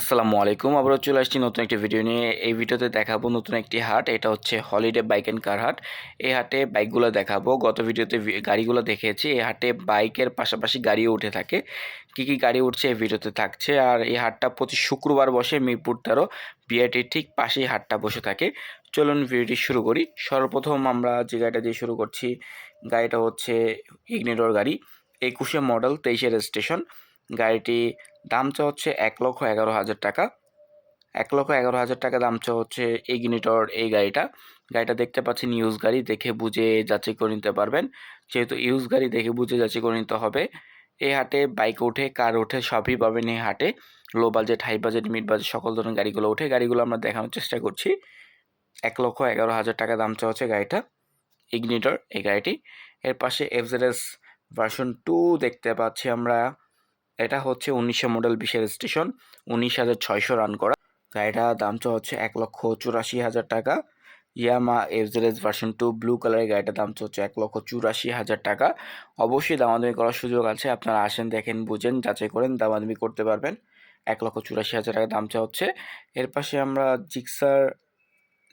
আসসালামু আলাইকুম। আবারও চলে আসছি নতুন একটি ভিডিও নিয়ে। এই ভিডিওতে দেখাবো নতুন একটি হাট। এটা হচ্ছে হলিডে বাইক অ্যান্ড কার হাট। এই হাটে বাইকগুলো দেখাবো। গত ভিডিওতে গাড়িগুলো দেখেছি এই হাটে বাইকের পাশাপাশি গাড়িও উঠে থাকে। কি কি গাড়ি উঠছে এই ভিডিওতে থাকছে। আর এই হাটটা প্রতি শুক্রবার বসে মিরপুর তেরো, বিআইটির ঠিক পাশেই হাটটা বসে থাকে। চলুন ভিডিওটি শুরু করি। সর্বপ্রথম আমরা যে গাড়িটা দিয়ে শুরু করছি, গাড়িটা হচ্ছে ইগনিটোর গাড়ি। একুশে মডেল তেইশে রেজিস্ট্রেশন গাড়িটি দাম চা হচ্ছে এক লক্ষ এগারো হাজার টাকা। এক লক্ষ এগারো হাজার টাকা দাম চা হচ্ছে ইগনিটর এই গাড়িটা। গাড়িটা দেখতে পাচ্ছেন ইউজ গাড়ি, দেখে বুঝে যাচাই করে নিতে পারবেন। যেহেতু ইউজ গাড়ি, দেখে বুঝে যাচাই করে নিতে হবে। এই হাটে বাইক ওঠে কার ওঠে, সবই পাবেন এই হাটে। Low budget high budget mid budget সকল ধরনের গাড়িগুলো ওঠে। গাড়িগুলো আমরা দেখানোর চেষ্টা করছি। এক লক্ষ এগারো হাজার টাকা দাম হচ্ছে গাড়িটা ইগনিটর এই গাড়িটি। এর পাশে এফজেডএস ভার্সন টু দেখতে পাচ্ছি আমরা। এটা হচ্ছে উনিশশো মডেল বিশের স্টেশন উনিশ হাজার ছয়শো রান করা। গাড়িটা দামটা হচ্ছে এক লক্ষ চুরাশি হাজার টাকা। Yamaha FZS version two blue কালারের গাড়িটার দাম হচ্ছে এক লক্ষ চুরাশি হাজার টাকা। অবশ্যই দামাদামি করার সুযোগ আছে, আপনারা আসেন, দেখেন, বুঝেন, যাচাই করেন, দামাদামি করতে পারবেন। এক লক্ষ চুরাশি হাজার টাকা দামটা হচ্ছে। এর পাশে আমরা জিক্সার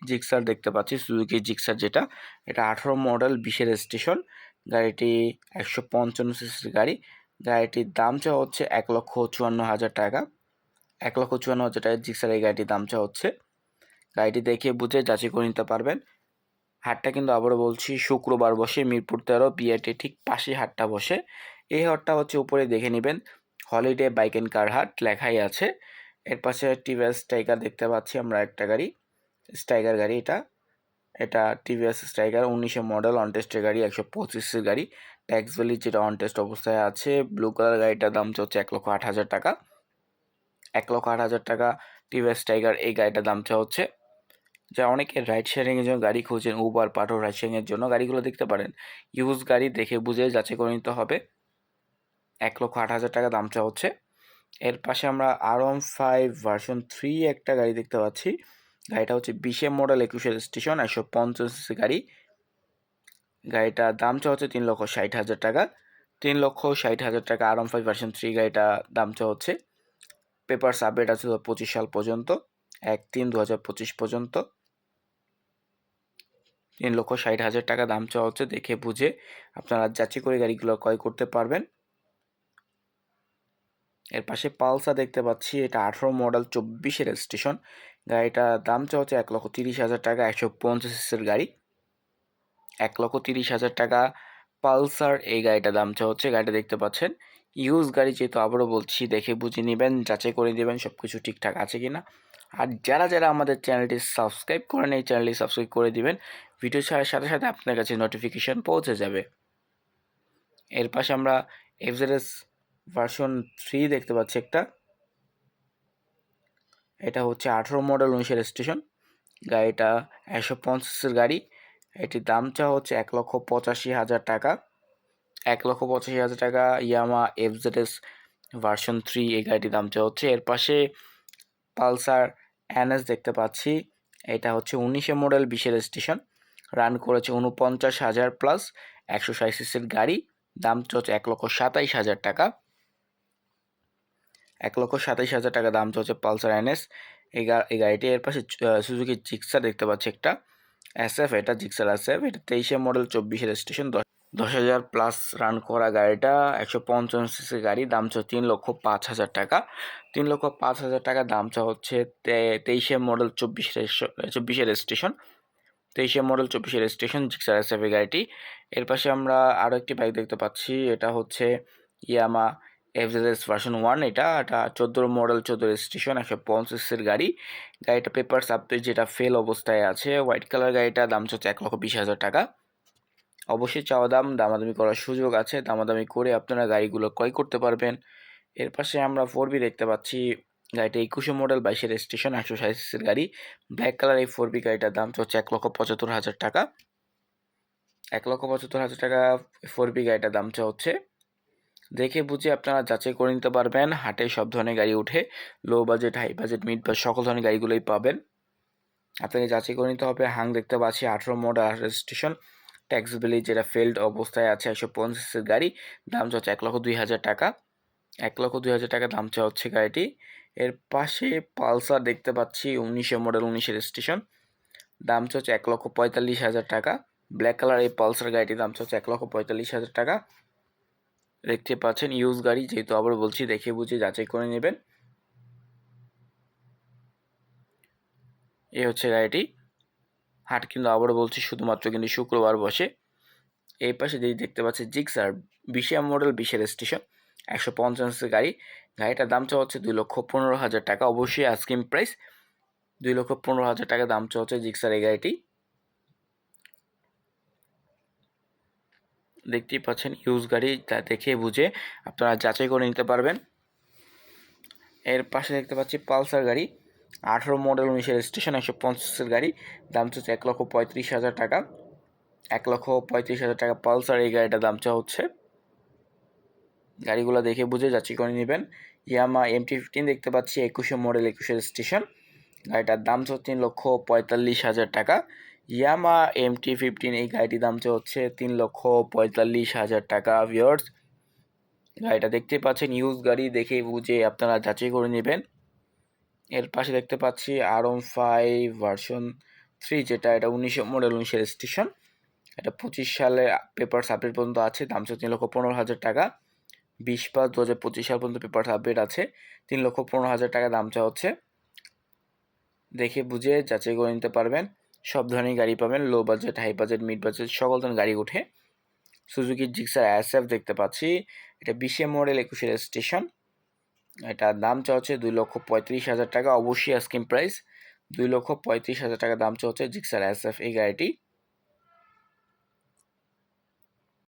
জিক্সার দেখতে পাচ্ছি সুজুকি জিক্সার যেটা। এটা আঠারো মডেল বিশের স্টেশন গাড়িটি একশো পঞ্চান্ন সিসির গাড়ি। গাড়িটির দাম চা হচ্ছে এক লক্ষ চুয়ান্ন হাজার টাকা। এক লক্ষ চুয়ান্ন হাজার টাকা জিক্সার এই গাড়িটির দাম চা হচ্ছে। গাড়িটি দেখে বুঝে যাচাই করে নিতে পারবেন। হাটটা কিন্তু আবারও বলছি, শুক্রবার বসে মিরপুর তেরো বিআইটি ঠিক পাশে হাটটা বসে। এই হাটটা হচ্ছে উপরে দেখে নেবেন। হলিডে বাইক অ্যান্ড কার হাট লেখাই আছে। এর পাশে টিভিএস স্ট্রাইকার দেখতে পাচ্ছি আমরা একটা গাড়ি। স্ট্রাইকার গাড়ি এটা। এটা টিভিএস স্ট্রাইকার, উনিশে মডেল অন টেস্টের গাড়ি, একশো পঁচিশের গাড়ি। ট্যাক্স ভ্যালি যেটা অন টেস্ট অবস্থায় আছে ব্লু কালার গাড়িটার দাম হচ্ছে এক লক্ষ আট হাজার টাকা। এক লক্ষ আট হাজার টাকা টিভিএস টাইগার এই গাড়িটার দাম হচ্ছে যা অনেকে রাইড শেয়ারিংয়ের জন্য গাড়ি খুঁজছেন উবার পাঠো রাইড শেয়ারিংয়ের জন্য গাড়িগুলো দেখতে পারেন। ইউজ গাড়ি দেখে বুঝে যাচাই করে নিতে হবে। এক লক্ষ আট হাজার টাকা দাম হচ্ছে এর পাশে আমরা R one five version three একটা গাড়ি দেখতে পাচ্ছি। গাড়িটা হচ্ছে বিশে মডেল একুশের স্টেশন একশো পঞ্চাশ গাড়ি। গাড়িটার দাম চা হচ্ছে তিন লক্ষ ষাট হাজার টাকা। তিন লক্ষ ষাট হাজার টাকা আর ফাইভ ভার্সন থ্রি গাড়িটা দাম চা হচ্ছে। পেপারস আপডেট আছে দু পঁচিশ সাল পর্যন্ত, এক তিন দু হাজার পঁচিশ পর্যন্ত। তিন লক্ষ ষাট হাজার টাকা দাম চাওয়া হচ্ছে দেখে বুঝে আপনারা যাচাই করে গাড়িগুলো ক্রয় করতে পারবেন। এর পাশে পালসা দেখতে পাচ্ছি, এটা আঠারো মডেল চব্বিশের স্টেশন গাড়িটা দাম চাওয়া হচ্ছে এক লক্ষ তিরিশ হাজার টাকা, একশো পঞ্চাশ গাড়ি। এক লক্ষ তিরিশ হাজার টাকা। পালসার, এই গাড়িটা দাম চাওয়া হচ্ছে, গাড়িটা দেখতে পাচ্ছেন। ইউজ গাড়ি যেহেতু আবারও বলছি, দেখে বুঝে নেবেন, যাচাই করে দেবেন সব কিছু ঠিকঠাক আছে কি না আর যারা যারা আমাদের চ্যানেলটি সাবস্ক্রাইব করেন এই চ্যানেলটি সাবস্ক্রাইব করে দিবেন। ভিডিও ছাড়ার সাথে সাথে আপনার কাছে নোটিফিকেশান পৌঁছে যাবে। এর পাশে আমরা এফজেডএস ভার্সন থ্রি দেখতে পাচ্ছি একটা। এটা হচ্ছে আঠেরো মডেল উনিশের স্টেশন গাড়িটা একশো পঞ্চাশের গাড়ি। এটির দাম চা হচ্ছে এক লক্ষ পঁচাশি হাজার টাকা। এক লক্ষ পঁচাশি হাজার টাকা ইয়ামা এফজেডএস ভার্সন থ্রি এই গাড়িটির দাম চা হচ্ছে। এর পাশে পালসার এনএস দেখতে পাচ্ছি। এটা হচ্ছে উনিশে মডেল বিশের স্টেশন। রান করেছে উনপঞ্চাশ হাজার প্লাস একশো ষাট সিসির গাড়ি। দাম চলছে এক লক্ষ সাতাইশ হাজার টাকা। এক লক্ষ সাতাইশ হাজার টাকা দাম চলছে পালসার এনএস। এই গাড়িটি এর পাশে সুজুকি জিক্সার দেখতে পাচ্ছি একটা। এসএফ এটা জিক্সার এসএফ এটা তেইশে মডেল চব্বিশের স্টেশন দশ দশ হাজার প্লাস রান করা গাড়িটা, একশো পঞ্চান্ন সিসি গাড়ি, দাম চা তিন লক্ষ পাঁচ হাজার টাকা। তিন লক্ষ পাঁচ হাজার টাকা দাম চা হচ্ছে তেইশে মডেল চব্বিশের চব্বিশের স্টেশন তেইশে মডেল চব্বিশের স্টেশন জিক্সার এই গাড়িটি। এর পাশে আমরা আরও একটি বাইক দেখতে পাচ্ছি, এটা হচ্ছে ইয়ামা এফজেডএস ভার্সন ওয়ান এটা এটা চোদ্দ মডেল চোদ্দ স্টেশন একশো পঞ্চাশের গাড়ি। গাড়িটা পেপারস আপডেট যেটা ফেল অবস্থায় আছে হোয়াইট কালার গাড়িটা, দাম হচ্ছে এক লক্ষ বিশ হাজার টাকা। অবশ্যই চাওয়া দাম, দামাদামি করার সুযোগ আছে, দামাদামি করে আপনারা গাড়িগুলো ক্রয় করতে পারবেন। এর পাশে আমরা ফোর বি দেখতে পাচ্ছি, গাড়িটা একুশে মডেল বাইশের স্টেশন একশো সাঁত্রিশের গাড়ি। ব্ল্যাক কালার এই ফোর বি গাড়িটার দাম হচ্ছে এক লক্ষ পঁচাত্তর হাজার টাকা। এক লক্ষ পঁচাত্তর হাজার টাকা ফোর বি গাড়িটার দামটা হচ্ছে দেখে বুঝে আপনারা যাচাই করে নিতে পারবেন। হাটে সব ধরনের গাড়ি উঠে low budget high budget mid budget সকল ধরনের গাড়িগুলোই পাবেন। আপনাকে যাচাই করে নিতে হবে। হাং দেখতে পাচ্ছি, আঠেরো মডেল স্টেশন ট্যাক্স বিলি যেটা ফেল্ড অবস্থায় আছে একশো পঞ্চাশের গাড়ি। দাম হচ্ছে এক লক্ষ দুই হাজার টাকা। এক লক্ষ দুই হাজার টাকা দাম চাওয়া হচ্ছে গাড়িটি। এর পাশে পালসার দেখতে পাচ্ছি, উনিশে মডেল, উনিশে স্টেশন দাম হচ্ছে এক লক্ষ পঁয়তাল্লিশ হাজার টাকা। ব্ল্যাক কালার এই পালসার গাড়িটির দাম হচ্ছে এক লক্ষ পঁয়তাল্লিশ হাজার টাকা। দেখতে পাচ্ছেন ইউজ গাড়ি যেহেতু আবার বলছি, দেখে বুঝে যাচাই করে নেবেন। এই হচ্ছে গাড়িটি। হাট কিন্তু আবারও বলছি, শুধুমাত্র কিন্তু শুক্রবার বসে। এই পাশে যেই দেখতে পাচ্ছি জিক্সার বিশিয়া মডেল বিশের স্টেশন একশো পঞ্চাশের গাড়ি। গাড়িটার দাম চাওয়া হচ্ছে দুই লক্ষ পনেরো হাজার টাকা। অবশ্যই আইসক্রিম প্রাইস। দুই লক্ষ পনেরো হাজার টাকা দাম চাওয়া হচ্ছে জিক্সার এই গাড়িটি। দেখতেই পাচ্ছেন ইউজ গাড়ি, তা দেখে বুঝে আপনারা যাচাই করে নিতে পারবেন। এর পাশে দেখতে পাচ্ছি পালসার গাড়ি, আঠেরো মডেল উনিশের স্টেশন একশো পঞ্চাশের গাড়ি, দাম চলছে এক লক্ষ পঁয়ত্রিশ হাজার টাকা। এক লক্ষ পঁয়ত্রিশ হাজার টাকা পালসার এই গাড়িটার দাম চাওয়া হচ্ছে। গাড়িগুলো দেখে বুঝে যাচাই করে নেবেন। ইয়ামা এমটি ফিফটিন দেখতে পাচ্ছি, একুশে মডেল একুশের স্টেশন গাড়িটার দাম হচ্ছে তিন লক্ষ পঁয়তাল্লিশ হাজার টাকা। ইয়ামা এম টি ফিফটিন এই গাড়িটির দাম হচ্ছে তিন লক্ষ পঁয়তাল্লিশ হাজার টাকা ভিওর্স গাড়িটা দেখতে পাচ্ছেন ইউজ গাড়ি দেখে বুঝে আপনারা যাচাই করে নেবেন। এর পাশে দেখতে পাচ্ছি আরম ফাইভ ভার্সন থ্রি যেটা এটা উনিশশো মডেল উনিশের স্টেশন এটা পঁচিশ সালে পেপার আপডেট পর্যন্ত আছে, দাম হচ্ছে তিন লক্ষ পনেরো হাজার টাকা। বিশ পাঁচ দু হাজার পঁচিশ সাল পর্যন্ত পেপার আপডেট আছে, তিন লক্ষ পনেরো হাজার টাকা দাম চা হচ্ছে। দেখে বুঝে যাচাই করে নিতে পারবেন। সব ধরনের গাড়ি পাবেন low budget high budget mid budget সকল ধরনের গাড়ি উঠে। সুজুকি জিক্সার অ্যাসএফ দেখতে পাচ্ছি। এটা বিশে মডেল একুশে স্টেশন এটা দাম চাওয়া হচ্ছে দুই লক্ষ পঁয়ত্রিশ হাজার টাকা। অবশ্যই আস্কিম প্রাইস দুই লক্ষ পঁয়ত্রিশ হাজার টাকা দাম চাওয়া হচ্ছে জিক্সার অ্যাসএফ এই গাড়িটি।